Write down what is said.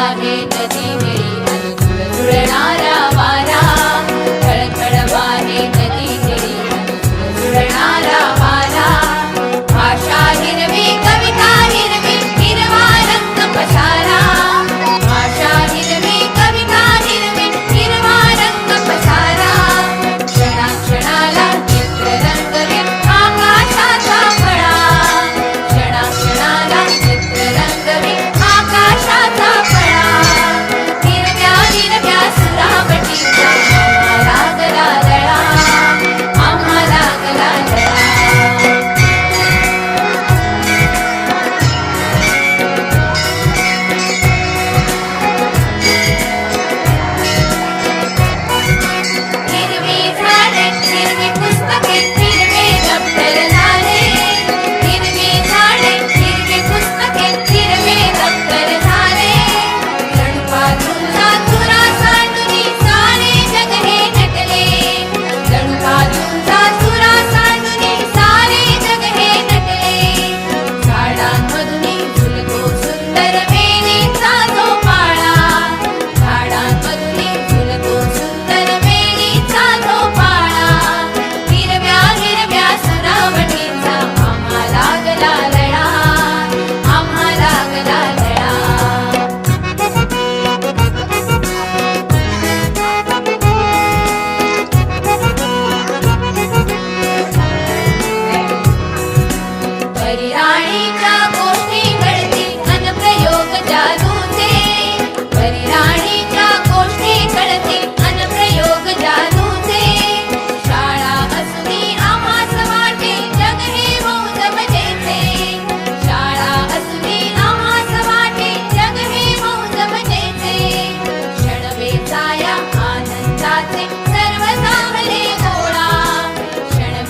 घेत दिवे तुळणारा परिराणीच्या गोष्टी घडतील अनप्रयोग जादूचे परिराणीच्या गोष्टी घडतील अनप्रयोग जादूचे शाळा असली आमास वाटे जग हे बहुत मजेचे. शाळा असली आमास वाटे जग हे बहुत मजेचे. क्षण वेचाया आनंदाचे सर्व सामले गोळा क्षण